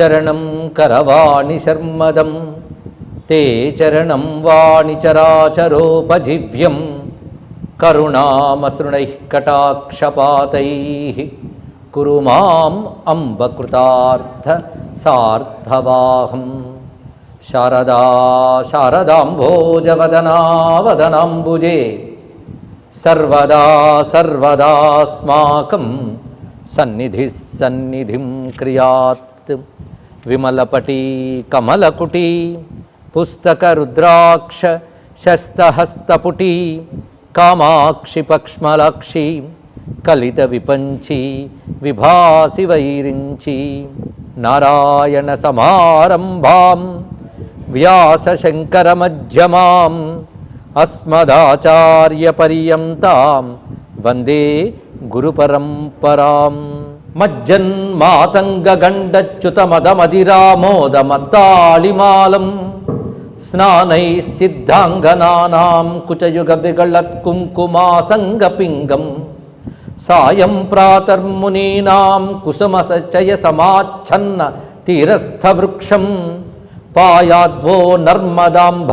శరణం కరవాణి శర్మదం తే చరణం వాణి చరాచరోపజీవ్యం కరుణామసృణై కటాక్షపాతై కురు మాం అంబకృతార్థ సార్థవాహం శారదా శారదాంభోజవదనావదనాంబుజే సర్వదా సర్వదాస్మాకం సన్నిధి సన్నిధిం క్రియాత్ విమలపటి కమలకుటి పుస్తక రుద్రాక్ష శస్తహస్తపుటి కామాక్షి పక్ష్మలాక్షి కలిత విపంచి విభాసి వైరించి నారాయణ సమారంభాం వ్యాసశంకరమధ్యమాం అస్మదాచార్యపర్యంతాం వందే గురుపరంపరాం మజ్జన్మాతంగగండచ్యుతమదమదిరామోదమత్తాళిమాలం స్నానై సిద్ధాంగనానాం కుచయుగ విగళత్ కుంకుమాసంగపింగం సాయం ప్రాతర్మునీనాం కుసుమసచయ సమాచ్ఛన్న తీరస్థవృక్షం పాయాద్వో నర్మదాంభ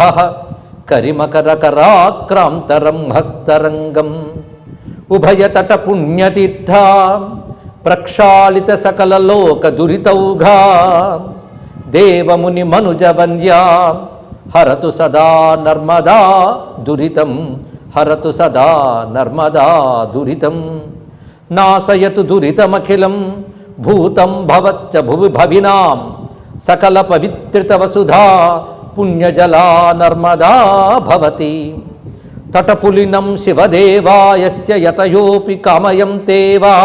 ప్రక్షాళిత సకల లోక దురితౌఘా దేవముని మనుజ వంద్యా హరతు సదా నర్మదా దురితం హరతు సదా నర్మదా దురితం. నాశయతు దురితమఖిలం భూతం భవచ్చ భువి భవినాం సకల పవిత్రిత వసుధా పుణ్యజలా నర్మదా భవతి. తటపులినం శివదేవాయస్య యతయోపి కామయం తేవా.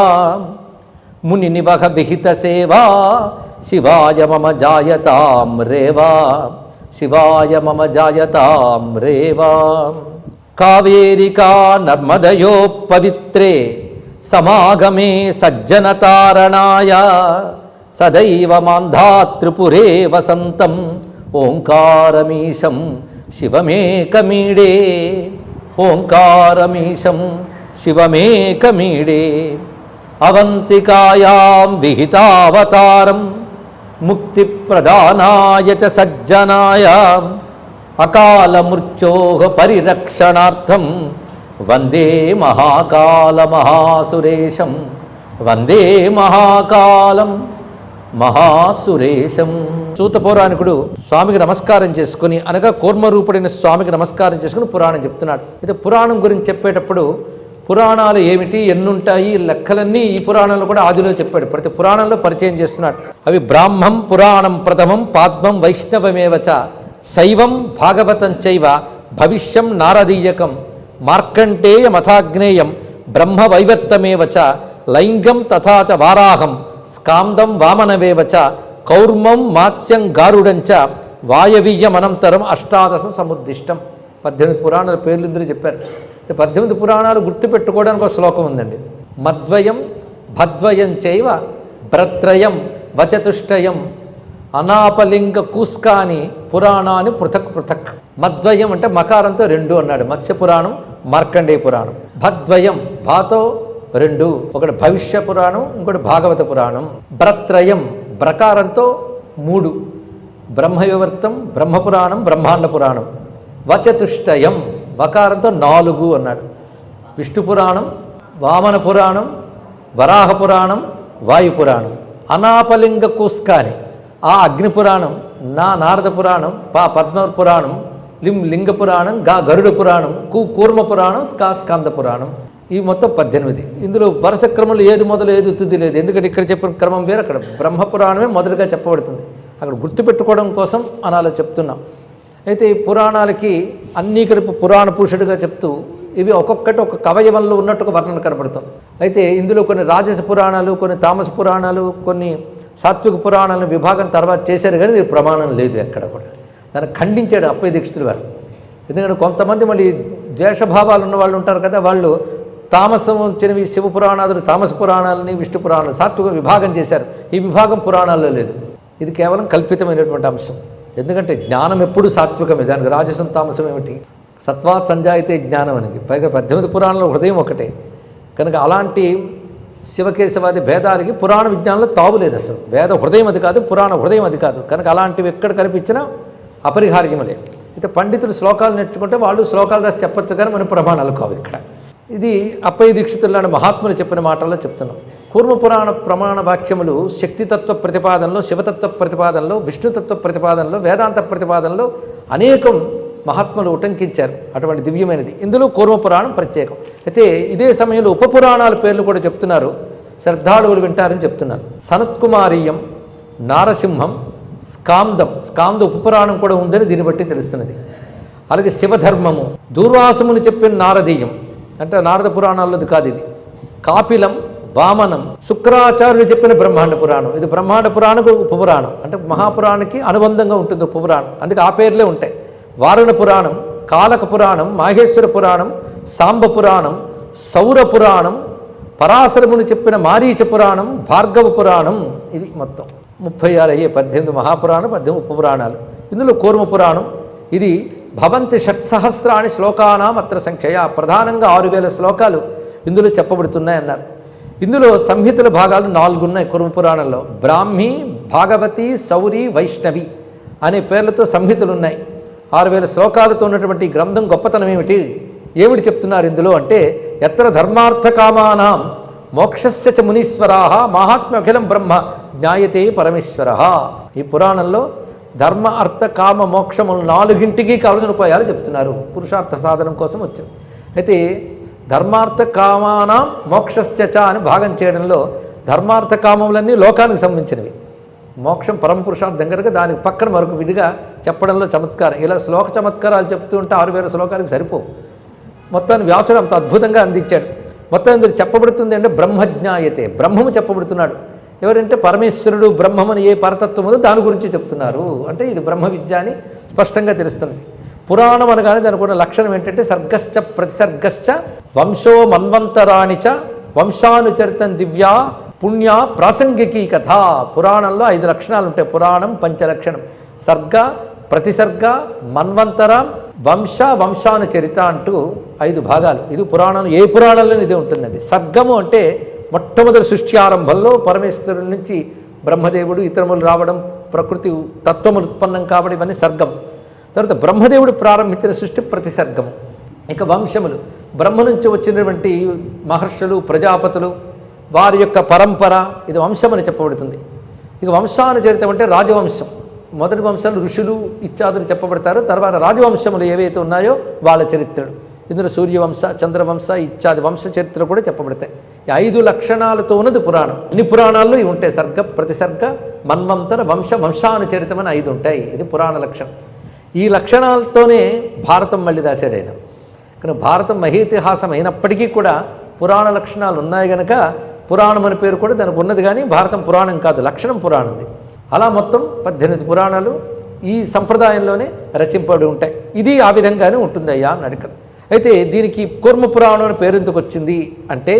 ముని నివహ విహిత సేవా శివాయ మమ జాయతాం రేవా శివాయ మమ జాయతాం రేవా. కావేరికా నర్మదయో పవిత్రే సమాగమే సజ్జనతారణాయ సదైవ మాంధాతృపురే వసంతం ఓంకారమీశం శివమేకమీడే ఓంకారమీశం శివమేకమీడే. అవంతికాయాం విహితావతారం ముక్తిప్రదానాయ చ సజ్జనాయ అకాలమృత్యో పరిరక్షణార్థం వందే మహాకాల మహాసురేశం వందే మహాకాలం మహాసురేశం. సూత పౌరాణికుడు స్వామికి నమస్కారం చేసుకుని అనగా కూర్మరూపుడైన స్వామికి నమస్కారం చేసుకుని పురాణం చెప్తున్నాడు. అయితే పురాణం గురించి చెప్పేటప్పుడు పురాణాలు ఏమిటి ఎన్నుంటాయి లెక్కలన్నీ ఈ పురాణంలో కూడా ఆదిలో చెప్పాడు. ప్రతి పురాణంలో పరిచయం చేస్తున్నాడు. అవి బ్రాహ్మం పురాణం ప్రథమం పాద్మం వైష్ణవమేవచ శైవం భాగవతం చైవ భవిష్యం నారదీయకం మార్కంటేయ మథాగ్నేయం బ్రహ్మ వైవర్తమేవచ లైంగం తథాచ వారాహం స్కాందం వామనవేవచ కౌర్మం మాత్స్యం గారుడంచ వాయవీయమనంతరం అష్టాదశ సముద్దిష్టం. పద్దెనిమిది పురాణాల పేర్లు ఇందులో చెప్పారు. పద్దెనిమిది పురాణాలు గుర్తుపెట్టుకోవడానికి ఒక శ్లోకం ఉందండి. మద్వయం భద్వయం చైవ భ్రత్రయం వచతుష్టయం అనాపలింగ కూస్కాని పురాణాన్ని పృథక్ పృథక్. మద్వయం అంటే మకారంతో రెండు అన్నాడు. మత్స్య పురాణం మార్కండేయ పురాణం. భద్వయం భాతో రెండు ఒకటి భవిష్య పురాణం ఇంకోటి భాగవత పురాణం. భ్రత్రయం బ్రకారంతో మూడు. బ్రహ్మవివర్తం బ్రహ్మపురాణం బ్రహ్మాండ పురాణం. వచతుష్టయం వకారంతో నాలుగు అన్నాడు. విష్ణు పురాణం వామన పురాణం వరాహ పురాణం వాయు పురాణం. అనాపలింగ కూస్కాని ఆ అగ్ని పురాణం నా నారద పురాణం పా పద్మ పురాణం లిం లింగ పురాణం గా గరుడ పురాణం కు కూర్మ పురాణం స్కా స్కంద పురాణం. ఈ మొత్తం పద్దెనిమిది. ఇందులో వరుస క్రమంలో ఏది మొదలు ఏది తుది లేదు. ఎందుకంటే ఇక్కడ చెప్పిన క్రమం వేరు అక్కడ బ్రహ్మ పురాణమే మొదలుగా చెప్పబడుతుంది. అక్కడ గుర్తుపెట్టుకోవడం కోసం అని అలా చెప్తున్నాం. అయితే ఈ పురాణాలకి అన్నీ కలిపి పురాణ పురుషుడిగా చెప్తూ ఇవి ఒక్కొక్కటి ఒక కవయవంలో ఉన్నట్టుగా వర్ణన కనపడతాం. అయితే ఇందులో కొన్ని రాజస పురాణాలు కొన్ని తామస పురాణాలు కొన్ని సాత్విక పురాణాలను విభాగం తర్వాత చేశారు కానీ ఇది ప్రమాణం లేదు ఎక్కడ కూడా. దాన్ని ఖండించాడు అప్పయ దీక్షితులు వారు. ఎందుకంటే కొంతమంది మళ్ళీ ద్వేషభావాలు ఉన్న వాళ్ళు ఉంటారు కదా వాళ్ళు తామసం వచ్చినవి శివ పురాణాదులు తామస పురాణాలని విష్ణు పురాణాలు సాత్విక విభాగం చేశారు. ఈ విభాగం పురాణాల్లో లేదు. ఇది కేవలం కల్పితమైనటువంటి అంశం. ఎందుకంటే జ్ఞానం ఎప్పుడు సాత్వికమే. దానికి రాజసం తామసం ఏమిటి? సత్వాత్ సంజాయితే జ్ఞానం అనేది పైగా పద్దెనిమిది పురాణంలో హృదయం ఒకటే. కనుక అలాంటి శివకేశవాది భేదాలకి పురాణ విజ్ఞానంలో తావులేదు అసలు. వేద హృదయం అది కాదు పురాణ హృదయం అది కాదు. కనుక అలాంటివి ఎక్కడ కనిపించినా అపరిహార్యములే అయితే పండితులు శ్లోకాలు నేర్చుకుంటే వాళ్ళు శ్లోకాలు రాసి చెప్పొచ్చు కానీ మన ప్రమాణాలు కావు ఇక్కడ. ఇది అప్పయ్య దీక్షితులు లాంటి మహాత్ములు చెప్పిన మాటల్లో చెప్తున్నాం. కూర్మపురాణ ప్రమాణ వాక్యములు శక్తితత్వ ప్రతిపాదనలో శివతత్వ ప్రతిపాదనలో విష్ణుతత్వ ప్రతిపాదనలో వేదాంత ప్రతిపాదనలో అనేకం మహాత్ములు ఉటంకించారు. అటువంటి దివ్యమైనది. ఇందులో కూర్మపురాణం ప్రత్యేకం. అయితే ఇదే సమయంలో ఉపపురాణాల పేర్లు కూడా చెప్తున్నారు. శ్రద్ధాళువులు వింటారని చెప్తున్నారు. సనత్కుమారీయం నారసింహం స్కాందం. స్కాంద ఉపపురాణం కూడా ఉందని దీన్ని బట్టి తెలుస్తున్నది. అలాగే శివధర్మము దూర్వాసమును చెప్పిన నారదీయం. అంటే నారద పురాణాల్లోది కాదు ఇది. కాపిలం వామనం. శుక్రాచార్యులు చెప్పిన బ్రహ్మాండ పురాణం. ఇది బ్రహ్మాండ పురాణం ఉపపురాణం. అంటే మహాపురాణానికి అనుబంధంగా ఉంటుంది ఉపపురాణం. అందుకే ఆ పేర్లే ఉంటాయి. వారుణ పురాణం కాలక పురాణం మాహేశ్వర పురాణం సాంబ పురాణం సౌర పురాణం పరాశరముని చెప్పిన మారీచ పురాణం భార్గవ పురాణం. ఇది మొత్తం ముప్పై ఆరు అయ్యే పద్దెనిమిది మహాపురాణం పద్దెనిమిది ఉపపురాణాలు. ఇందులో కూర్మ పురాణం. ఇది భవంతి షట్సహస్రాణి శ్లోకానాం అత్ర సంఖ్య ప్రధానంగా ఆరు వేల శ్లోకాలు ఇందులో చెప్పబడుతున్నాయన్నారు. ఇందులో సంహితల భాగాలు నాలుగు ఉన్నాయి పురాణంలో. బ్రాహ్మి భాగవతి సౌరి వైష్ణవి అనే పేర్లతో సంహితలు ఉన్నాయి. ఆరు వేల శ్లోకాలతో ఉన్నటువంటి గ్రంథం గొప్పతనం ఏమిటి? ఏమిటి చెప్తున్నారు ఇందులో అంటే ఎత్ర ధర్మార్థకామానాం మోక్షస్య చ మునీశ్వరా మహాత్మ అఖిలం బ్రహ్మ జ్ఞాయతే పరమేశ్వర. ఈ పురాణంలో ధర్మ అర్థ కామ మోక్షములు నాలుగింటికి కావలసిన ఉపాయాలు చెప్తున్నారు. పురుషార్థ సాధనం కోసం వచ్చింది. అయితే ధర్మార్థ కామానాం మోక్షస్య చ అని భాగం చేయడంలో ధర్మార్థ కామములన్నీ లోకానికి సంబంధించినవి. మోక్షం పరమపురుషార్థం కనుక దానికి పక్కన మరొక విడిగా చెప్పడంలో చమత్కారం. ఇలా శ్లోక చమత్కారాలు చెప్తూ ఉంటే ఆరు వేల శ్లోకానికి సరిపోవు. మొత్తాన్ని వ్యాసుడు అంత అద్భుతంగా అందించాడు. మొత్తం ఇందులో చెప్పబడుతుంది అంటే బ్రహ్మజ్ఞాయతే. బ్రహ్మము చెప్పబడుతున్నాడు. ఎవరంటే పరమేశ్వరుడు బ్రహ్మమని ఏ పరతత్వం ఉందో దాని గురించి చెప్తున్నారు. అంటే ఇది బ్రహ్మ విద్య అని స్పష్టంగా తెలుస్తుంది. పురాణం అనగానే దానికి ఉన్న లక్షణం ఏంటంటే సర్గశ్చ ప్రతిసర్గశ్చ వంశో మన్వంతరాణి చ వంశానుచరితం దివ్యా పుణ్య ప్రాసంగికీ కథ. పురాణంలో ఐదు లక్షణాలు ఉంటాయి. పురాణం పంచలక్షణం. సర్గ ప్రతిసర్గ మన్వంతర వంశ వంశానుచరిత అంటూ ఐదు భాగాలు. ఇది పురాణం ఏ పురాణంలోనే ఇది ఉంటుందండి. సర్గము అంటే మొట్టమొదటి సృష్టి ఆరంభంలో పరమేశ్వరుడి నుంచి బ్రహ్మదేవుడు ఇతరములు రావడం ప్రకృతి తత్వములు ఉత్పన్నం కాబట్టి ఇవన్నీ సర్గం. తర్వాత బ్రహ్మదేవుడు ప్రారంభించిన సృష్టి ప్రతిసర్గము ఇక వంశములు. బ్రహ్మ నుంచి వచ్చినటువంటి మహర్షులు ప్రజాపతులు వారి యొక్క పరంపర ఇది వంశమని చెప్పబడుతుంది. ఇక వంశానుచరితం అంటే రాజవంశం. మొదటి వంశాలు ఋషులు ఇత్యాదులు చెప్పబడతారు. తర్వాత రాజవంశములు ఏవైతే ఉన్నాయో వాళ్ళ చరిత్రలు. ఇందులో సూర్యవంశ చంద్రవంశ ఇత్యాది వంశ చరిత్రలు కూడా చెప్పబడతాయి. ఈ ఐదు లక్షణాలతో ఉన్నది పురాణం. అన్ని పురాణాల్లో ఇవి ఉంటాయి. సర్గ ప్రతిసర్గ మన్వంతర వంశ వంశానుచరితం అని ఐదు ఉంటాయి. ఇది పురాణ లక్షణం. ఈ లక్షణాలతోనే భారతం మళ్ళీ రాశాడు ఆయన కానీ భారతం మహీతిహాసం అయినప్పటికీ కూడా పురాణ లక్షణాలు ఉన్నాయి గనక పురాణం అనే పేరు కూడా దానికి ఉన్నది కానీ భారతం పురాణం కాదు లక్షణం పురాణంది. అలా మొత్తం పద్దెనిమిది పురాణాలు ఈ సంప్రదాయంలోనే రచింపబడి ఉంటాయి. ఇది ఆ విధంగానే ఉంటుంది అయ్యా అని అడిగాడు. అయితే దీనికి కూర్మ పురాణం అని పేరు ఎందుకు వచ్చింది అంటే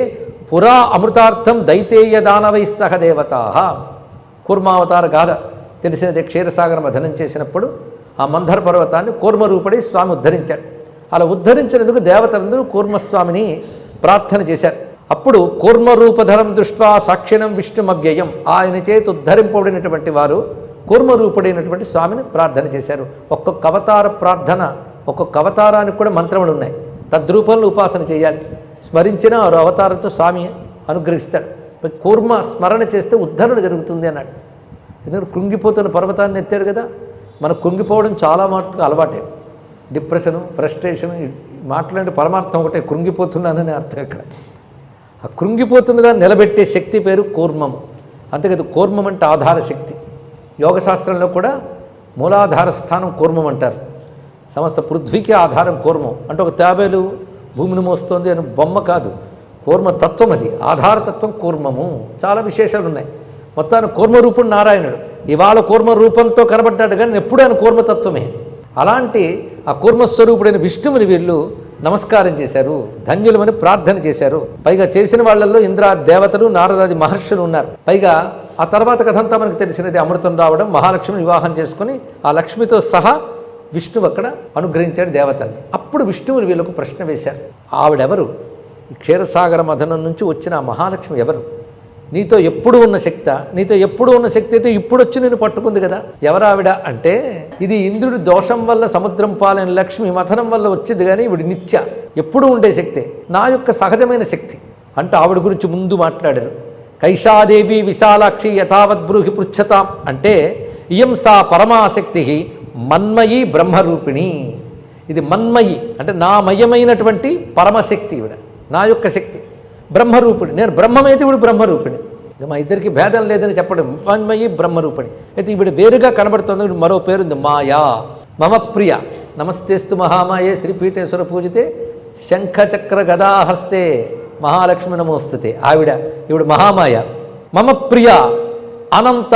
పురా అమృతార్థం దైతేయ దానవై సహ దేవతా కూర్మావతార గాథ తెలిసినది క్షీరసాగర మథనం చేసినప్పుడు ఆ మంధర పర్వతాన్ని కూర్మ రూపడి స్వామి ఉద్ధరించాడు. అలా ఉద్ధరించినందుకు దేవతలందరూ కూర్మస్వామిని ప్రార్థన చేశారు. అప్పుడు కూర్మ రూపధరం దృష్ట్వా సాక్షిణం విష్ణుమవ్యయం. ఆయన చేతి ఉద్ధరింపబడినటువంటి వారు కూర్మరూపుడైనటువంటి స్వామిని ప్రార్థన చేశారు. ఒక్కొక్క అవతార ప్రార్థన ఒక్కొక్క అవతారానికి కూడా మంత్రములు ఉన్నాయి తద్రూపంలో ఉపాసన చేయాలి. స్మరించిన వారు అవతారంతో స్వామి అనుగ్రహిస్తాడు. కూర్మ స్మరణ చేస్తే ఉద్ధరణ జరుగుతుంది అన్నాడు. ఎందుకంటే కృంగిపోతున్న పర్వతాన్ని ఎత్తాడు కదా. మనకు కృంగిపోవడం చాలా మటుకు అలవాటే. డిప్రెషను ఫ్రస్ట్రేషను మాట్లాడే పరమార్థం ఒకటే కృంగిపోతున్నానని అర్థం ఇక్కడ ఆ కృంగిపోతున్న దాన్ని నిలబెట్టే శక్తి పేరు కూర్మము. అంతేకాదు కూర్మం అంటే ఆధార శక్తి. యోగశాస్త్రంలో కూడా మూలాధార స్థానం కూర్మం అంటారు. సమస్త పృథ్వీకి ఆధారం కూర్మం. అంటే ఒక తాబేలు భూమిని మోస్తోంది అని బొమ్మ కాదు. కూర్మ తత్వం అది. ఆధారతత్వం కూర్మము. చాలా విశేషాలు ఉన్నాయి మొత్తాన్ని కూర్మ రూపుడు నారాయణుడు. ఇవాళ కూర్మ రూపంతో కనబడ్డాడు కానీ ఎప్పుడు ఆయన కూర్మతత్వమే అలాంటి ఆ కూర్మస్వరూపుడైన విష్ణువుని వీళ్ళు నమస్కారం చేశారు ధన్యులమని ప్రార్థన చేశారు. పైగా చేసిన వాళ్ళల్లో ఇంద్ర దేవతలు నారదాది మహర్షులు ఉన్నారు. పైగా ఆ తర్వాత కథంతా మనకు తెలిసినది అమృతం రావడం మహాలక్ష్మిని వివాహం చేసుకుని ఆ లక్ష్మితో సహా విష్ణువు అక్కడ అనుగ్రహించాడు దేవతల్ని. అప్పుడు విష్ణువుని వీళ్ళకు ప్రశ్న వేశారు. ఆవిడెవరు? ఈ క్షీరసాగర మథనం నుంచి వచ్చిన ఆ మహాలక్ష్మి ఎవరు? నీతో ఎప్పుడు ఉన్న శక్త నీతో ఎప్పుడు ఉన్న శక్తి అయితే ఇప్పుడు వచ్చి నేను పట్టుకుంది కదా? ఎవరావిడ? అంటే ఇది ఇంద్రుడి దోషం వల్ల సముద్రం పాలైన లక్ష్మి మథనం వల్ల వచ్చింది కానీ ఇవిడి నిత్య ఎప్పుడు ఉండే శక్తే. నా యొక్క సహజమైన శక్తి. అంటూ ఆవిడ గురించి ముందు మాట్లాడారు. కైషాదేవి విశాలాక్షి యథావద్బ్రూహి పృచ్ఛతాం. అంటే ఇయం సా పరమాశక్తి మన్మయి బ్రహ్మరూపిణి. ఇది మన్మయి అంటే నా మయమైనటువంటి పరమశక్తి ఇవిడ నా యొక్క శక్తి. బ్రహ్మరూపిణి. నేను బ్రహ్మమైతే ఇప్పుడు బ్రహ్మరూపిణి. మా ఇద్దరికి భేదం లేదని చెప్పడం మన్మయి బ్రహ్మరూపిణి. అయితే ఇప్పుడు వేరుగా కనబడుతుంది మరో పేరుంది మాయా. మమ ప్రియ. నమస్తేస్తు మహామాయే. శ్రీపీఠేశ్వర పూజితే శంఖచక్ర గదాహస్తే మహాలక్ష్మి నమోస్తుతే. ఆవిడ ఇవిడ మహామాయ. మమ ప్రియ. అనంత.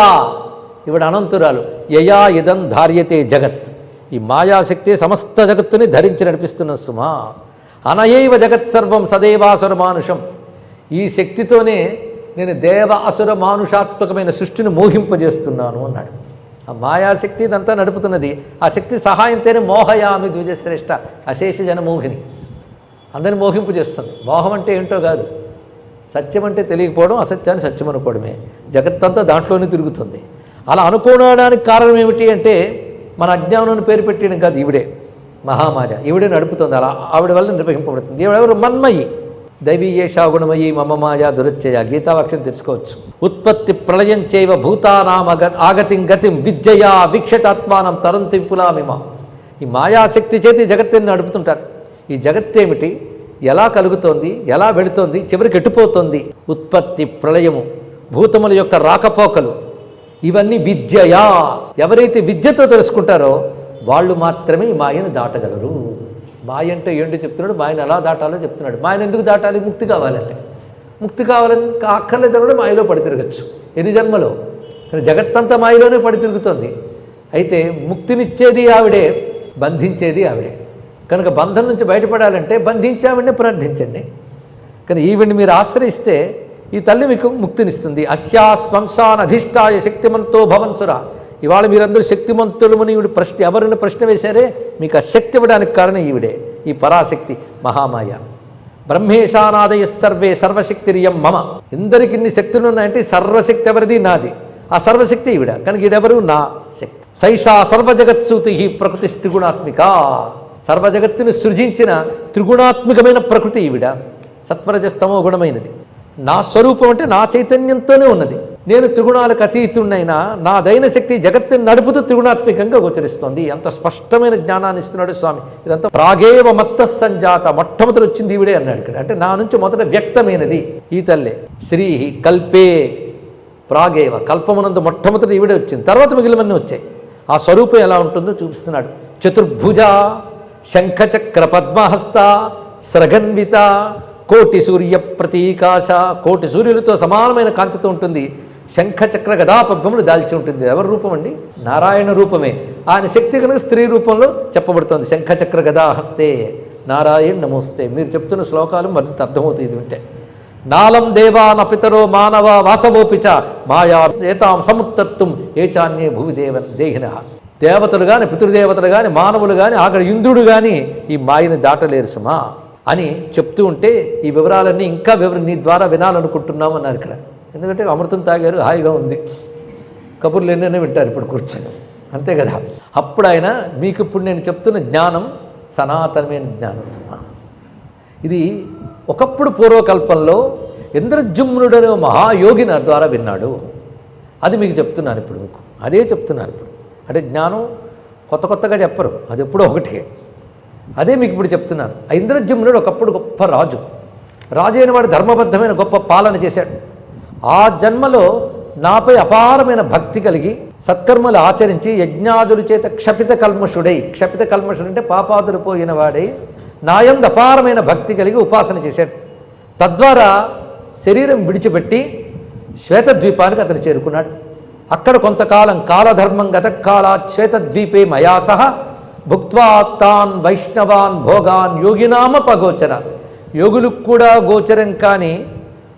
ఇవిడ అనంతురాలు. యయా ఇదం ధార్యతే జగత్. ఈ మాయాశక్తి సమస్త జగత్తుని ధరించి నడిపిస్తున్న సుమా. అనయైవ జగత్ సర్వం సదేవాసుర మానుషం ఈ శక్తితోనే నేను దేవ అసుర మానుషాత్మకమైన సృష్టిని మోహింపజేస్తున్నాను అన్నాడు. ఆ మాయాశక్తి ఇదంతా నడుపుతున్నది. ఆ శక్తి సహాయంతోనే మోహయామి ద్విజశ్రేష్ఠ అశేష జనమోహిని అందరిని మోహింపు చేస్తుంది మోహం అంటే ఏంటో కాదు. సత్యం అంటే తెలియకపోవడం అసత్యాన్ని సత్యం అనుకోవడమే. జగత్తంతా దాంట్లోనే తిరుగుతుంది. అలా అనుకోవడానికి కారణం ఏమిటి అంటే మన అజ్ఞానం పేరు పెట్టడం కాదు ఈవిడే. మహామాయ ఈవిడే నడుపుతుంది. అలా ఆవిడ వల్ల నిర్వహింపబడుతుంది. ఈవిడెవరు? మన్మయి. దైవీయేషా గుణమయి మమ మాయా దురచ్చయ గీతావాక్యం తెలుసుకోవచ్చు. ఉత్పత్తి ప్రళయం చేయవ భూతానామ ఆగతిం గతిం విద్యయా వీక్షతాత్మానం తరంతింపులామిమ ఈ మాయాశక్తి చేతి జగత్తుని నడుపుతుంటారు. ఈ జగత్తేమిటి? ఎలా కలుగుతోంది? ఎలా వెళుతోంది? చివరికి ఎట్టుపోతోంది ఉత్పత్తి ప్రళయము భూతముల యొక్క రాకపోకలు. ఇవన్నీ విద్యయా. ఎవరైతే విద్యతో తెలుసుకుంటారో వాళ్ళు మాత్రమే ఈ మాయను దాటగలరు. మాయ అంటే ఏంటో చెప్తున్నాడు? మాయను ఎలా దాటాలో చెప్తున్నాడు. మాయను ఎందుకు దాటాలి? ముక్తి కావాలంటే. ముక్తి కావాలని అక్కర్లేదు కూడా మాయలో పడి తిరగచ్చు. ఎన్ని జన్మలో? కానీ జగత్తంతా మాయలోనే పడి తిరుగుతుంది. అయితే ముక్తినిచ్చేది ఆవిడే బంధించేది ఆవిడే. కనుక బంధం నుంచి బయటపడాలంటే బంధించి ఆవిడనే ప్రార్థించండి. కానీ ఈవిడ్ని మీరు ఆశ్రయిస్తే ఈ తల్లి మీకు ముక్తినిస్తుంది. అస్యాస్త్వంసాన్ అధిష్టాయ శక్తిమంతో భవన్సురా ఇవాళ మీరందరూ శక్తిమంతులమని ఈవిడ ప్రశ్న ఎవరైనా ప్రశ్న వేశారే మీకు ఆ శక్తి ఇవ్వడానికి కారణం ఈవిడే. ఈ పరాశక్తి మహామాయ. బ్రహ్మేశానాదయ సర్వే సర్వశక్తిరియం మమ. ఇందరికి ఇన్ని శక్తులు ఉన్నాయంటే సర్వశక్తి ఎవరిది? నాది. ఆ సర్వశక్తి ఈవిడ. కనుక ఇదెవరు? నా శక్తి. సైషా సర్వజగత్సూతి ప్రకృతి త్రిగుణాత్మిక. సర్వజగత్తుని సృజించిన త్రిగుణాత్మికమైన ప్రకృతి ఈవిడ. సత్వరజస్తమో గుణమైనది. నా స్వరూపం అంటే నా చైతన్యంతోనే ఉన్నది. నేను త్రిగుణాలకు అతీతున్నైనా నాదైన శక్తి జగత్తుని నడుపుతూ త్రిగుణాత్మికంగా గోచరిస్తోంది. అంత స్పష్టమైన జ్ఞానాన్ని ఇస్తున్నాడు స్వామి. ఇదంతా ప్రాగేవ మత్త సంజాత మొట్టమొదటి వచ్చింది ఈవిడే అన్నాడు ఇక్కడ. అంటే నా నుంచి మొదట వ్యక్తమైనది. ఈ తల్లే శ్రీ కల్పే ప్రాగేవ కల్పమునందు మొట్టమొదటి ఈవిడే వచ్చింది. తర్వాత మిగిలినవన్నీ వచ్చాయి. ఆ స్వరూపం ఎలా ఉంటుందో చూపిస్తున్నాడు. చతుర్భుజ శంఖచక్ర పద్మహస్త స్రగన్విత కోటి సూర్య ప్రతీకాశ కోటి సూర్యులతో సమానమైన కాంతితో ఉంటుంది. శంఖచక్ర గదా పద్మములు దాల్చి ఉంటుంది. ఎవరి రూపం అండి నారాయణ రూపమే. ఆయన శక్తి కనుక స్త్రీ రూపంలో చెప్పబడుతోంది. శంఖచక్ర గదా హస్తే నారాయణ నమోస్తే. మీరు చెప్తున్న శ్లోకాలు మరింత అర్థమవుతాయి. ఇది వింటే. నాలం దేవాన పితరో మానవ వాసవోపిచ మాయా ఏతాం సముత్తత్వం ఏచాన్యే భూమి దేవ దేహిన. దేవతలు కానీ పితృదేవతలు కానీ మానవులు కానీ అక్కడ ఇంద్రుడు కానీ ఈ మాయని దాటలేరు సుమా అని చెప్తూ ఉంటే ఈ వివరాలన్నీ ఇంకా వివర నీ ద్వారా వినాలనుకుంటున్నాం అన్నారు ఇక్కడ. ఎందుకంటే అమృతం తాగారు హాయిగా ఉంది. కబుర్లు ఎన్నైనా వింటారు ఇప్పుడు కూర్చొని. అంతే కదా? అప్పుడు ఆయన మీకు ఇప్పుడు నేను చెప్తున్న జ్ఞానం సనాతనమైన జ్ఞానం ఇది ఒకప్పుడు పూర్వకల్పంలో ఇంద్రజుమ్నుడు మహాయోగి నా ద్వారా విన్నాడు. అది మీకు చెప్తున్నాను ఇప్పుడు మీకు. అదే చెప్తున్నాను ఇప్పుడు. అంటే జ్ఞానం కొత్త కొత్తగా చెప్పరు. అది ఎప్పుడో ఒకటే అదే మీకు ఇప్పుడు చెప్తున్నాను. ఆ ఇంద్రజుమ్నుడు ఒకప్పుడు గొప్ప రాజు. రాజు అయిన వాడు ధర్మబద్ధమైన గొప్ప పాలన చేశాడు. ఆ జన్మలో నాపై అపారమైన భక్తి కలిగి సత్కర్మలు ఆచరించి యజ్ఞాదుల చేత క్షపిత కల్మషుడై క్షపిత కల్మషుడు అంటే పాపాదులు పోయిన వాడై నాయందు అపారమైన భక్తి కలిగి ఉపాసన చేశాడు. తద్వారా శరీరం విడిచిపెట్టి శ్వేతద్వీపానికి అతను చేరుకున్నాడు. అక్కడ కొంతకాలం కాలధర్మం గతకాల శ్వేతద్వీపే మయా సహ భుక్వాత్తాన్ వైష్ణవాన్ భోగాన్ యోగినామ పగోచర యోగులకు కూడా గోచరం కానీ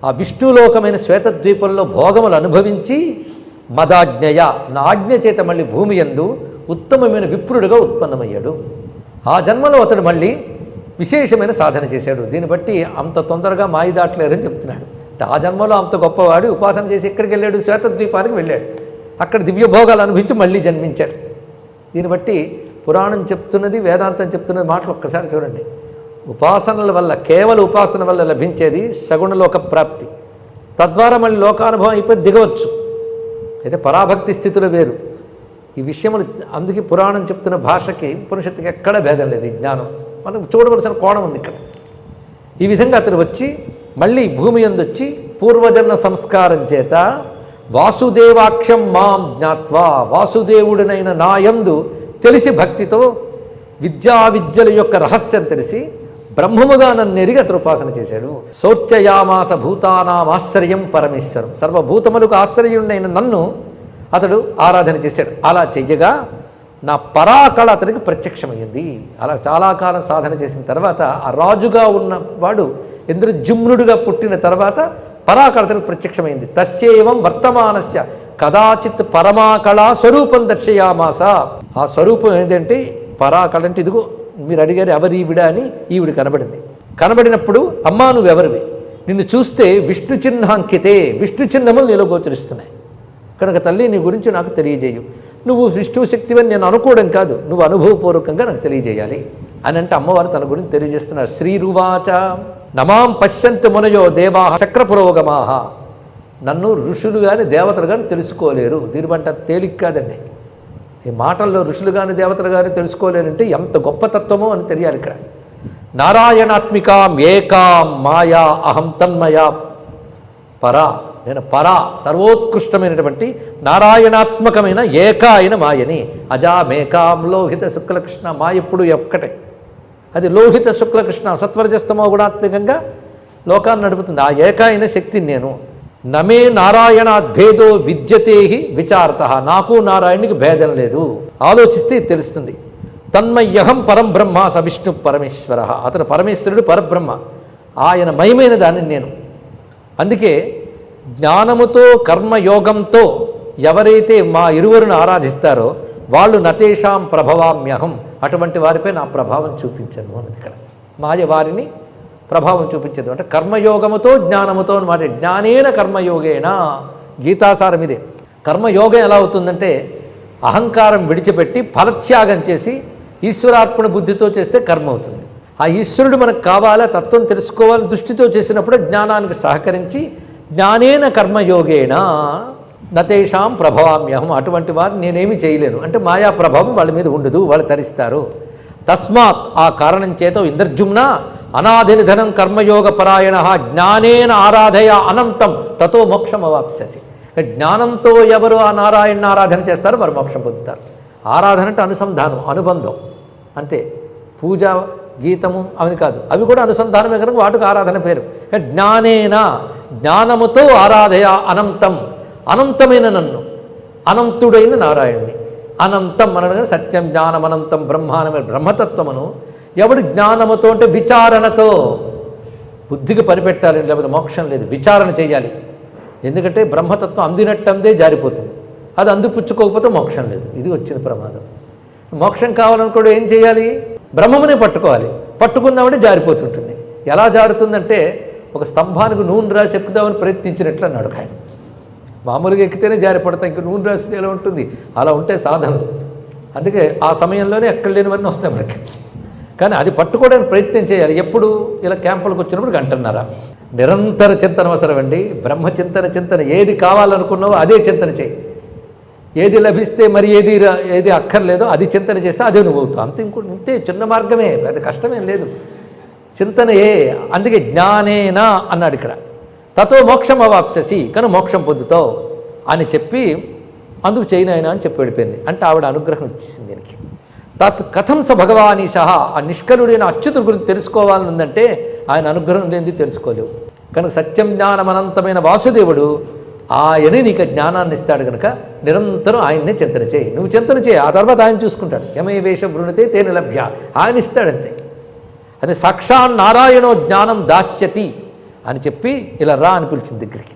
ఆ విష్ణులోకమైన శ్వేతద్వీపంలో భోగములు అనుభవించి మదాజ్ఞయ నా ఆజ్ఞ చేత మళ్ళీ భూమి యందు ఉత్తమమైన విప్రుడుగా ఉత్పన్నమయ్యాడు. ఆ జన్మలో అతడు మళ్ళీ విశేషమైన సాధన చేశాడు. దీన్ని బట్టి అంత తొందరగా మాయి దాటలేరని చెప్తున్నాడు. ఆ జన్మలో అంత గొప్పవాడు ఉపాసన చేసి ఎక్కడికి వెళ్ళాడు? శ్వేతద్వీపానికి వెళ్ళాడు. అక్కడ దివ్యభోగాలు అనుభవించి మళ్ళీ జన్మించాడు. దీన్ని బట్టి పురాణం చెప్తున్నది వేదాంతం చెప్తున్నది మాటలు ఒక్కసారి చూడండి. ఉపాసనల వల్ల కేవల ఉపాసన వల్ల లభించేది సగుణలోక ప్రాప్తి. తద్వారా మళ్ళీ లోకానుభవం అయిపోయి దిగవచ్చు. అయితే పరాభక్తి స్థితులు వేరు. ఈ విషయములు అందుకే పురాణం చెప్తున్న భాషకి ఉపనిషత్తుకి ఎక్కడ భేదం లేదు ఈ జ్ఞానం. మనం చూడవలసిన కోణం ఉంది ఇక్కడ. ఈ విధంగా అతను వచ్చి మళ్ళీ భూమి వచ్చి పూర్వజన్మ సంస్కారం చేత వాసుదేవాక్షం మాం జ్ఞాత్వా వాసుదేవుడినైన నాయందు తెలిసి భక్తితో విద్యా విద్యల యొక్క రహస్యం తెలిసి బ్రహ్మముగా నన్ను ఎరిగి అతను ఉపాసన చేశాడు. శౌచ్యయామాస భూతానాం ఆశ్చర్యం పరమేశ్వరం. సర్వభూతములకు ఆశ్చర్యుడైన నన్ను అతడు ఆరాధన చేశాడు. అలా చెయ్యగా నా పరాకళ అతనికి ప్రత్యక్షమైంది. అలా చాలా కాలం సాధన చేసిన తర్వాత ఆ రాజుగా ఉన్నవాడు ఇంద్రజుమ్నుడుగా పుట్టిన తర్వాత పరాకళ అతనికి ప్రత్యక్షమైంది. తస్యేవం వర్తమానస్య కదాచిత్ పరమాకళ స్వరూపం దర్శయామాస. ఆ స్వరూపం ఏంటంటే పరాకళ అంటే ఇదిగో మీరు అడిగారు ఎవరీవిడ అని ఈవిడ కనబడింది. కనబడినప్పుడు అమ్మా నువ్వెవరివి? నిన్ను చూస్తే విష్ణు చిహ్నాంకితే విష్ణు చిహ్నములు నీలో గోచరిస్తున్నాయి. కనుక తల్లి నీ గురించి నాకు తెలియజేయు. నువ్వు విష్ణు శక్తివని నేను అనుకోవడం కాదు నువ్వు అనుభవపూర్వకంగా నాకు తెలియజేయాలి అని అంటే అమ్మవారు తన గురించి తెలియజేస్తున్నారు. శ్రీరువాచ నమాం పశ్యంతి మునయో దేవా చక్రపురోగమాహ నన్ను ఋషులు కానీ దేవతలు కానీ తెలుసుకోలేరు. దీని పంట తేలిక కాదండి. ఈ మాటల్లో ఋషులు కానీ దేవతలు కానీ తెలుసుకోలేనంటే ఎంత గొప్ప తత్వమో అని తెలియాలి ఇక్కడ. నారాయణాత్మికాం ఏకాం మాయా అహం తన్మయ. పరా నేను పరా సర్వోత్కృష్టమైనటువంటి నారాయణాత్మకమైన ఏక అయిన మాయని అజామేకాం లోహిత శుక్లకృష్ణ మా ఎప్పుడు ఒక్కటే. అది లోహిత శుక్లకృష్ణ సత్వరజస్తమో గుణాత్మకంగా లోకాన్ని నడుపుతుంది. ఆ ఏక అయిన శక్తిని నేను నమే నారాయణాద్భేదో విద్యతేహి విచారత. నాకు నారాయణునికి భేదం లేదు. ఆలోచిస్తే తెలుస్తుంది. తన్మయ్యహం పరం బ్రహ్మ స విష్ణు పరమేశ్వర. అతను పరమేశ్వరుడు పరబ్రహ్మ. ఆయన మయమైన దాన్ని నేను. అందుకే జ్ఞానముతో కర్మయోగంతో ఎవరైతే మా ఇరువురిని ఆరాధిస్తారో వాళ్ళు నతేషాం ప్రభవామ్యహం. అటువంటి వారిపై నా ప్రభావం చూపించను అన్నది ఇక్కడ. మాయ వారిని ప్రభావం చూపించదు. అంటే కర్మయోగముతో జ్ఞానముతో అనమాట జ్ఞానేన కర్మయోగేన. గీతాసారం ఇదే. కర్మయోగం ఎలా అవుతుందంటే అహంకారం విడిచిపెట్టి ఫలత్యాగం చేసి ఈశ్వరార్పణ బుద్ధితో చేస్తే కర్మ అవుతుంది. ఆ ఈశ్వరుడు మనకు కావాలా తత్వం తెలుసుకోవాలి దృష్టితో చేసినప్పుడు జ్ఞానానికి సహకరించి జ్ఞానేన కర్మయోగేన. నతేషాం ప్రభావామ్యహం. అటువంటి వారు నేనేమి చేయలేను. అంటే మాయా ప్రభావం వాళ్ళ మీద ఉండదు వాళ్ళు తరిస్తారు. తస్మాత్ ఆ కారణం చేత ఇంద్రజుమ్న అనాదినిధనం కర్మయోగ పరాయణ జ్ఞానేన ఆరాధయ అనంతం తతో మోక్షం అవాప్స్యసి. జ్ఞానంతో ఎవరు ఆ నారాయణ ఆరాధన చేస్తారో? వారు మోక్షం పొందుతారు. ఆరాధన అంటే అనుసంధానం అనుబంధం. అంతే. పూజ గీతము అవి కాదు. అవి కూడా అనుసంధానమే కనుక వాటికి ఆరాధన పేరు. జ్ఞానేన జ్ఞానముతో ఆరాధయ అనంతం. అనంతమైన నన్ను. అనంతుడైన నారాయణుని. అనంతం అనగా సత్యం జ్ఞానం అనంతం బ్రహ్మానమైన బ్రహ్మతత్వమును ఎవడు జ్ఞానముతో అంటే విచారణతో? బుద్ధికి పనిపెట్టాలి లేకపోతే మోక్షం లేదు. విచారణ చేయాలి. ఎందుకంటే బ్రహ్మతత్వం అందినట్టందే జారిపోతుంది. అది అందుపుచ్చుకోకపోతే మోక్షం లేదు. ఇది వచ్చిన ప్రమాదం. మోక్షం కావాలనుకోడు ఏం చేయాలి? బ్రహ్మమునే పట్టుకోవాలి. పట్టుకుందామంటే జారిపోతుంటుంది. ఎలా జారుతుందంటే ఒక స్తంభానికి నూనె రాసి ఎక్కుదామని ప్రయత్నించినట్లు అన్నాడు ఆయన. మామూలుగా ఎక్కితేనే జారిపడతా ఇంక నూనె రాస్తే ఎలా ఉంటుంది? అలా ఉంటే సాధనం. అందుకే ఆ సమయంలోనే ఎక్కడ లేనివన్నీ వస్తాయి మనకి. కానీ అది పట్టుకోవడానికి ప్రయత్నం చేయాలి. ఎప్పుడు ఇలా క్యాంపులకు వచ్చినప్పుడు గంటన్నర. నిరంతర చింతన అవసరం అండి. బ్రహ్మచింతన చింతన ఏది కావాలనుకున్నావో అదే చింతన చేయి. ఏది లభిస్తే మరి ఏది ఏది అక్కర్లేదో అది చింతన చేస్తే అదే నువ్వు అవుతావు. అంతే ఇంకో ఇంతే చిన్న మార్గమే. పెద్ద కష్టమేం లేదు. చింతనయే అందుకే జ్ఞానేనా అన్నాడు ఇక్కడ. తతో మోక్షం అవాప్ససి కానీ మోక్షం పొందుతావు అని చెప్పి అందుకు చేయనాయన అని చెప్పి వెళ్ళిపోయింది. అంటే ఆవిడ అనుగ్రహం ఇచ్చేసింది దీనికి. తత్ కథం స భగవానీశ ఆ నిష్కలుడైన అచ్యుతుడి గురించి తెలుసుకోవాలని ఉందంటే ఆయన అనుగ్రహం లేనిది తెలుసుకోలేవు. కనుక సత్యం జ్ఞానం అనంతమైన వాసుదేవుడు ఆయనే నీకు జ్ఞానాన్ని ఇస్తాడు కనుక నిరంతరం ఆయన్నే చింతన చేయి. నువ్వు చింతన చేయి ఆ తర్వాత ఆయన చూసుకుంటాడు. యమే వేష వృణితే తేన లభ్య ఆయన ఇస్తాడంతే. అది సాక్షాన్ నారాయణో జ్ఞానం దాస్యతి అని చెప్పి ఇలా రా అని పిలిచింది దగ్గరికి.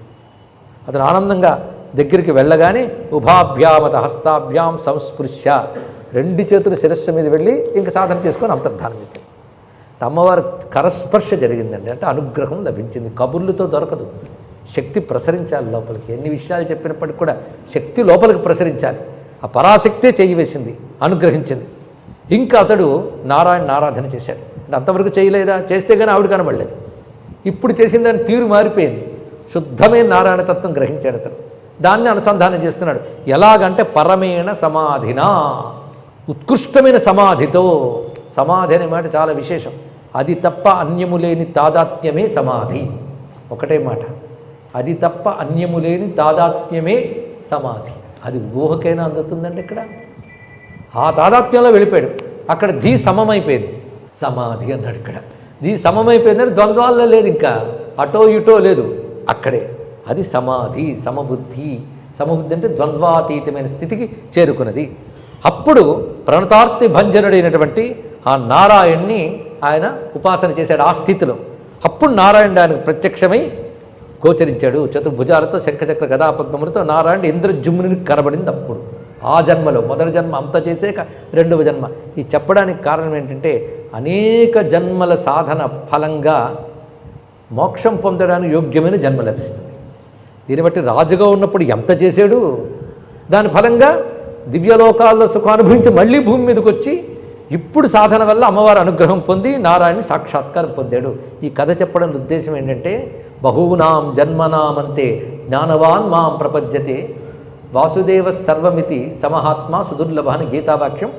అతను ఆనందంగా దగ్గరికి వెళ్ళగానే ఉభాభ్యామత హస్తాభ్యాం సంస్పృశ్య రెండు చేతులు శిరస్సు మీద వెళ్ళి ఇంక సాధన చేసుకొని అంతర్ధానం అయిపోయింది. అమ్మవారి కరస్పర్శ జరిగిందండి. అంటే అనుగ్రహం లభించింది. కబుర్లతో దొరకదు. శక్తి ప్రసరించాలి లోపలికి. ఎన్ని విషయాలు చెప్పినప్పటికి కూడా శక్తి లోపలికి ప్రసరించాలి. ఆ పరాశక్తే చేయి వేసింది. అనుగ్రహించింది. ఇంకా అతడు నారాయణ ఆరాధన చేశాడు. అంటే అంతవరకు చేయలేదా? చేస్తే కానీ ఆవిడ కనబడలేదు. ఇప్పుడు చేసిన దాని తీరు మారిపోయింది. శుద్ధమైన నారాయణతత్వం గ్రహించాడు అతను దాన్ని అనుసంధానం చేస్తున్నాడు. ఎలాగంటే పరమేణ సమాధినా ఉత్కృష్టమైన సమాధితో సమాధి అనే మాట చాలా విశేషం. అది తప్ప అన్యము లేని తాదాత్మ్యమే సమాధి. ఒకటే మాట. అది తప్ప అన్యము లేని తాదాత్మ్యమే సమాధి. అది ఊహకైనా అందుతుందండి ఇక్కడ? ఆ తాదాత్మ్యంలో వెళ్ళిపోయాడు. అక్కడ ధీ సమమైపోయింది. సమాధి అన్నాడు ఇక్కడ. ధీ సమమైపోయిందని ద్వంద్వాల్లో లేదు ఇంకా. అటో ఇటో లేదు. అక్కడే. అది సమాధి సమబుద్ధి. సమబుద్ధి అంటే ద్వంద్వాతీతమైన స్థితికి చేరుకున్నది. అప్పుడు ప్రణతార్తి భంజనుడైనటువంటి ఆ నారాయణ్ణి ఆయన ఉపాసన చేశాడు ఆ స్థితిలో. అప్పుడు నారాయణుడు ఆయనకు ప్రత్యక్షమై గోచరించాడు. చతుర్భుజాలతో శంఖచక్ర గదాపద్మములతో నారాయణ ఇంద్రజుమ్ముని కనబడింది అప్పుడు. ఆ జన్మలో మొదటి జన్మ అంత చేసాక రెండవ జన్మ. ఈ చెప్పడానికి కారణం ఏంటంటే అనేక జన్మల సాధన ఫలంగా మోక్షం పొందడానికి యోగ్యమైన జన్మ లభిస్తుంది. దీన్ని బట్టి రాజుగా ఉన్నప్పుడు ఎంత చేశాడు? దాని ఫలంగా దివ్యలోకాల్లో సుఖానుభవించి మళ్ళీ భూమి మీదకి వచ్చి ఇప్పుడు సాధన వల్ల అమ్మవారి అనుగ్రహం పొంది నారాయణ సాక్షాత్కారం పొందాడు. ఈ కథ చెప్పడం ఉద్దేశం ఏంటంటే బహూనాం జన్మనామంతే జ్ఞానవాన్ మాం ప్రపద్యతే వాసుదేవ సర్వమితి సమహాత్మ సుదుర్లభ అని గీతావాక్యం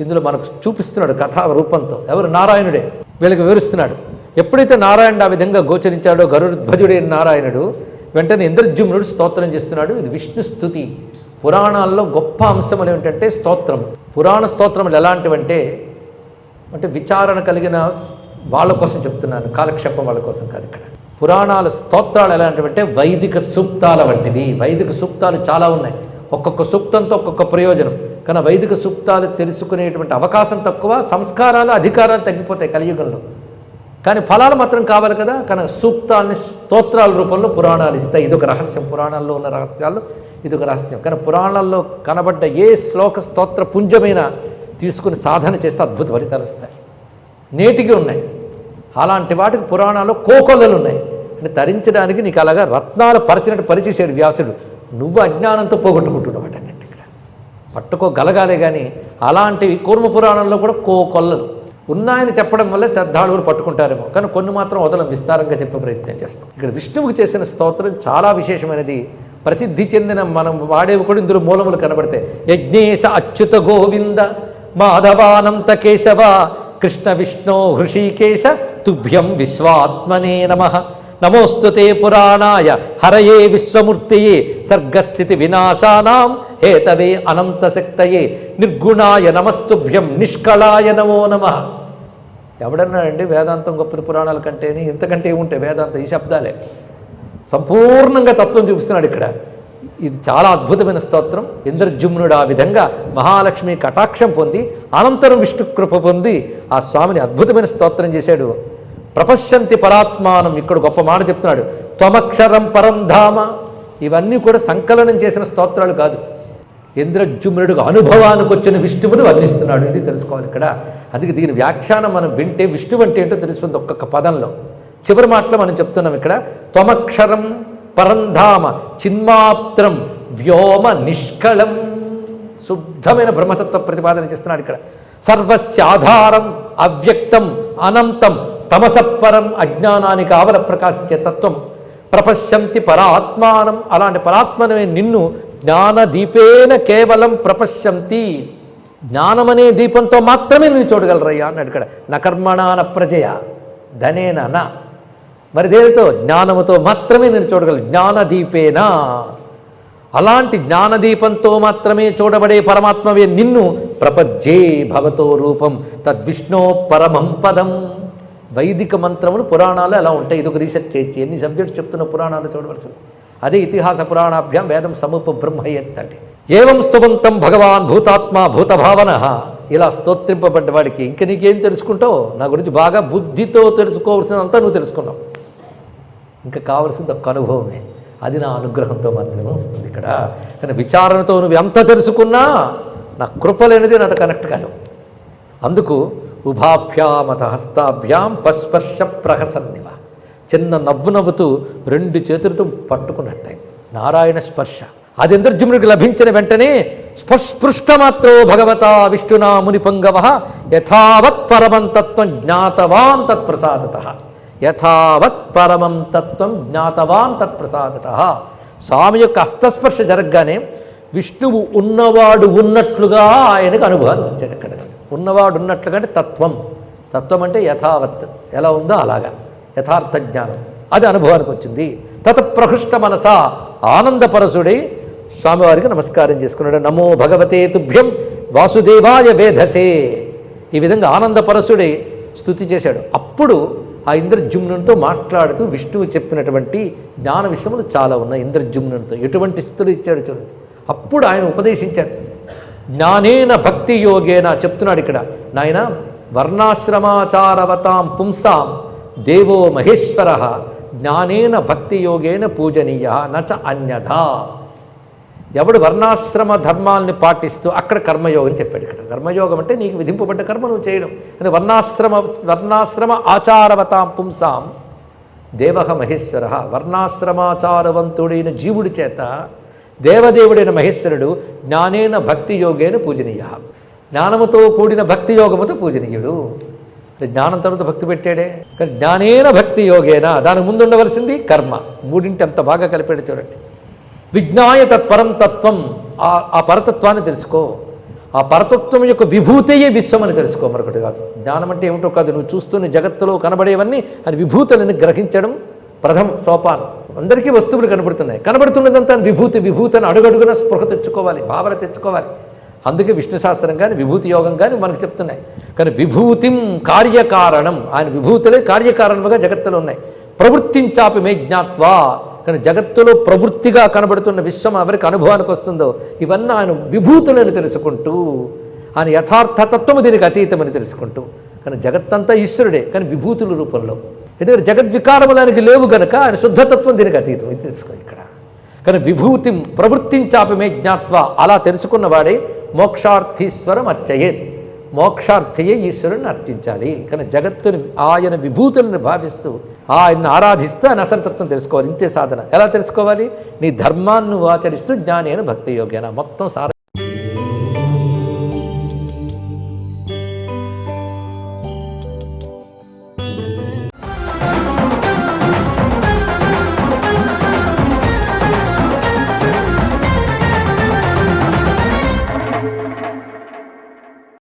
ఇందులో మనకు చూపిస్తున్నాడు కథా రూపంతో. ఎవరు? నారాయణుడే. వీళ్ళకి వివరిస్తున్నాడు. ఎప్పుడైతే నారాయణుడు ఆ విధంగా గోచరించాడో గరుడ్ధ్వజుడైన నారాయణుడు వెంటనే ఇంద్రజుమ్నుడు స్తోత్రం చేస్తున్నాడు. ఇది విష్ణు స్థుతి. పురాణాల్లో గొప్ప అంశములు ఏమిటంటే స్తోత్రం. పురాణ స్తోత్రములు ఎలాంటివంటే అంటే విచారణ కలిగిన వాళ్ళ కోసం చెప్తున్నాను కాలక్షేపం వాళ్ళ కోసం కాదు ఇక్కడ. పురాణాల స్తోత్రాలు ఎలాంటివంటే వైదిక సూక్తాల వంటివి. వైదిక సూక్తాలు చాలా ఉన్నాయి. ఒక్కొక్క సూక్తంతో ఒక్కొక్క ప్రయోజనం. కానీ వైదిక సూక్తాలు తెలుసుకునేటువంటి అవకాశం తక్కువ సంస్కారాలు అధికారాలు తగ్గిపోతాయి కలియుగంలో. కానీ ఫలాలు మాత్రం కావాలి కదా. కానీ సూక్తాన్ని స్తోత్రాల రూపంలో పురాణాలు ఇస్తాయి. ఇదొక రహస్యం. పురాణాల్లో ఉన్న రహస్యాలు ఇది ఒక రహస్యం. కానీ పురాణాల్లో కనబడ్డ ఏ శ్లోక స్తోత్ర పుంజమైనా తీసుకుని సాధన చేస్తే అద్భుత ఫలితాలు వస్తాయి. నేటికి ఉన్నాయి. అలాంటి వాటికి పురాణాల్లో కోకొల్లలు ఉన్నాయి. అంటే తరించడానికి నీకు అలాగా రత్నాలు పరిచినట్టు పరిచేసాడు వ్యాసుడు. నువ్వు అజ్ఞానంతో పోగొట్టుకుంటున్నావు వాటన్నిటి ఇక్కడ. పట్టుకోగలగాలే కానీ అలాంటివి కూర్మ పురాణంలో కూడా కోకొల్లలు. ఉన్నాయని చెప్పడం వల్ల శ్రద్ధాళువులు పట్టుకుంటారేమో. కానీ కొన్ని మాత్రం వదలం విస్తారంగా చెప్పే ప్రయత్నం చేస్తాం. ఇక్కడ విష్ణువుకి చేసిన స్తోత్రం చాలా విశేషమైనది. ప్రసిద్ధి చెందిన మనం వాడేవి కూడా ఇందులో మూలములు కనబడతాయి. యజ్ఞేశ అచ్యుత గోవింద మాధవానంత కేశవ కృష్ణ విష్ణు హృషికేశ తుభ్యం విశ్వాత్మనే నమ. నమోస్తుతే పురాణాయ హరయే విశ్వమూర్తియే సర్గస్థితి వినాశానాం హేతవే అనంతశక్తయే నిర్గుణాయ నమస్తుభ్యం నిష్కళాయ నమో నమ. ఎవడన్నాడండి వేదాంతం గొప్పది పురాణాల కంటేని? ఇంతకంటే ఏముంటాయి వేదాంతం ఈ శబ్దాలే. సంపూర్ణంగా తత్వం చూపిస్తున్నాడు ఇక్కడ. ఇది చాలా అద్భుతమైన స్తోత్రం. ఇంద్రజుమ్నుడు ఆ విధంగా మహాలక్ష్మి కటాక్షం పొంది అనంతరం విష్ణుకృప పొంది ఆ స్వామిని అద్భుతమైన స్తోత్రం చేశాడు. ప్రపశ్యంతి పరాత్మానం ఇక్కడ గొప్ప మాట చెప్తున్నాడు. త్వమక్షరం పరం ధామ. ఇవన్నీ కూడా సంకలనం చేసిన స్తోత్రాలు కాదు. ఇంద్రజుమ్నుడికి అనుభవానికి వచ్చిన విష్ణువును వర్ణిస్తున్నాడు. ఇది తెలుసుకోవాలి ఇక్కడ. అందుకే దీని వ్యాఖ్యానం మనం వింటే విష్ణువు అంటే ఏంటో తెలుస్తుంది ఒక్కొక్క పదంలో. చివరి మాటలో మనం చెప్తున్నాం ఇక్కడ త్వమక్షరం పరంధామ చిన్మాత్రం వ్యోమ నిష్కళం. శుద్ధమైన బ్రహ్మతత్వ ప్రతిపాదన చేస్తున్నాడు ఇక్కడ. సర్వస్యాధారం అవ్యక్తం అనంతం తమసపరం అజ్ఞానానికి ఆవల ప్రకాశించే తత్వం. ప్రపశ్యంతి పరాత్మానం అలాంటి పరాత్మనమే నిన్ను జ్ఞానదీపేన కేవలం ప్రపశ్యంతి. జ్ఞానమనే దీపంతో మాత్రమే నేను చూడగలరయ్యా అన్నాడు ఇక్కడ. నకర్మణాన ప్రజయ ధనేన నా. మరి దేనితో? జ్ఞానముతో మాత్రమే నేను చూడగలను. జ్ఞానదీపేనా? అలాంటి జ్ఞానదీపంతో మాత్రమే చూడబడే పరమాత్మవే నిన్ను. ప్రపజ్జే భవతో రూపం. తద్విష్ణో పరమం పదం. వైదిక మంత్రములు పురాణాలు అలా ఉంటాయి. ఇదొక రీసెర్చ్ చేయొచ్చు ఎన్ని సబ్జెక్ట్స్ చెప్తున్న పురాణాలు చూడవలసింది అదే ఇతిహాస పురాణాభ్యాం వేదం సముప బ్రహ్మయ్యత్ అంటే. ఏవం స్తువంతం భగవాన్ భూతాత్మ భూతభావన. ఇలా స్తోత్రింపబడ్డ వాడికి. ఇంక నీకేం తెలుసుకుంటావు? నా గురించి బాగా బుద్ధితో తెలుసుకోవాల్సినంతా నువ్వు తెలుసుకున్నావు. ఇంకా కావలసింది ఒక్క అనుభవమే. అది నా అనుగ్రహంతో మాత్రమే వస్తుంది ఇక్కడ. కానీ విచారణతో నువ్వు ఎంత తెలుసుకున్నా నా కృప లేనిది నాతో కనెక్ట్ కాలేవు. అందుకు ఉభాభ్యామత హస్తాభ్యాం పస్పర్శ ప్రహసన్నివ. చిన్న నవ్వు నవ్వుతూ రెండు చేతులతో పట్టుకున్నట్టే. నారాయణ స్పర్శ. అది ఇంద్రజుమ్నుడికి లభించిన వెంటనే స్పృష్టమాత్రో భగవత విష్ణునా ముని పొంగవ యథావత్ పరమం తత్వం జ్ఞాతవాన్ తత్ప్రసాదత. యథావత్ పరమం తత్వం జ్ఞాతవాన్ తత్ప్రసాదత స్వామి యొక్క హస్తస్పర్శ జరగగానే విష్ణువు ఉన్నవాడు ఉన్నట్లుగా ఆయనకు అనుభవాలు వచ్చాడు అక్కడ. ఉన్నవాడు ఉన్నట్లుగా అంటే తత్వం. తత్వం అంటే యథావత్. ఎలా ఉందో అలాగా. యథార్థ జ్ఞానం. అది అనుభవానికి వచ్చింది. తత ప్రహృష్ట మనస. ఆనందపరసుడై స్వామివారికి నమస్కారం చేసుకున్నాడు. నమో భగవతే తుభ్యం వాసుదేవాయ వేధసే. ఈ విధంగా ఆనందపరసుడై స్థుతి చేశాడు. అప్పుడు ఆ ఇంద్రజుమ్నునితో మాట్లాడుతూ విష్ణువు చెప్పినటువంటి జ్ఞాన విషయములు చాలా ఉన్నాయి ఇంద్రజుమ్నునితో. ఎటువంటి స్థితులు ఇచ్చాడు చూడండి అప్పుడు ఆయన ఉపదేశించాడు. జ్ఞానేన భక్తి యోగేన చెప్తున్నాడు ఇక్కడ. నాయన వర్ణాశ్రమాచారవతాం పుంసాం దేవో మహేశ్వర జ్ఞానేన భక్తి యోగేన పూజనీయ నచ అన్యథా. ఎవడు వర్ణాశ్రమ ధర్మాల్ని పాటిస్తూ అక్కడ కర్మయోగం చెప్పాడు ఇక్కడ. కర్మయోగం అంటే నీకు విధింపబడ్డ కర్మ నువ్వు చేయడం. అంటే వర్ణాశ్రమ వర్ణాశ్రమ ఆచారవతాం పుంసాం దేవహ మహేశ్వర. వర్ణాశ్రమాచారవంతుడైన జీవుడి చేత దేవదేవుడైన మహేశ్వరుడు జ్ఞానేన భక్తి యోగేన పూజనీయ. జ్ఞానముతో కూడిన భక్తి యోగముతో పూజనీయుడు జ్ఞానం తర్వాత భక్తి పెట్టాడే. కానీ జ్ఞానేన భక్తి యోగేన దాని ముందు ఉండవలసింది కర్మ. మూడింటి అంత బాగా కలిపాడు చూడండి. విజ్ఞాయ తత్పరం తత్వం. ఆ ఆ పరతత్వాన్ని తెలుసుకో. ఆ పరతత్వం యొక్క విభూతయే విశ్వం అని తెలుసుకో మరొకటి కాదు. జ్ఞానం అంటే ఏమిటో కాదు. నువ్వు చూస్తున్న జగత్తులో కనబడేవన్నీ అని విభూతులను గ్రహించడం ప్రథమ సోపానం. అందరికీ వస్తువులు కనబడుతున్నాయి. కనబడుతున్నదంతా విభూతి విభూతిని అడుగడుగున స్పృహ తెచ్చుకోవాలి భావన తెచ్చుకోవాలి. అందుకే విష్ణు శాస్త్రం కానీ విభూతి యోగం కానీ మనకు చెప్తున్నాయి. కానీ విభూతిం కార్యకారణం. ఆయన విభూతులే కార్యకారణముగా జగత్తులో ఉన్నాయి. ప్రవృత్తించాపి మే జ్ఞాత్వా. కానీ జగత్తులో ప్రవృత్తిగా కనబడుతున్న విశ్వం ఎవరికి అనుభవానికి వస్తుందో ఇవన్నీ ఆయన విభూతులను తెలుసుకుంటూ ఆయన యథార్థతత్వము దీనికి అతీతమని తెలుసుకుంటూ కానీ జగత్తంతా ఈశ్వరుడే కానీ విభూతుల రూపంలో. ఎందుకంటే జగద్వికారములానికి లేవు గనక ఆయన శుద్ధతత్వం దీనికి అతీతం. ఇది తెలుసుకో ఇక్కడ. కానీ విభూతిం ప్రవృత్తించాపమే జ్ఞాత్వ. అలా తెలుసుకున్నవాడే మోక్షార్థీశ్వరం అర్చయేత్ మోక్షార్థయే ఈశ్వరుని అర్చించాలి. కానీ జగత్తుని ఆయన విభూతులను భావిస్తూ ఆయన్ని ఆరాధిస్తూ ఆయన అసంతత్వం తెలుసుకోవాలి. ఇంతే సాధన. ఎలా తెలుసుకోవాలి? నీ ధర్మాన్ని ఆచరిస్తూ జ్ఞానేన భక్తి యోగ్యన మొత్తం సార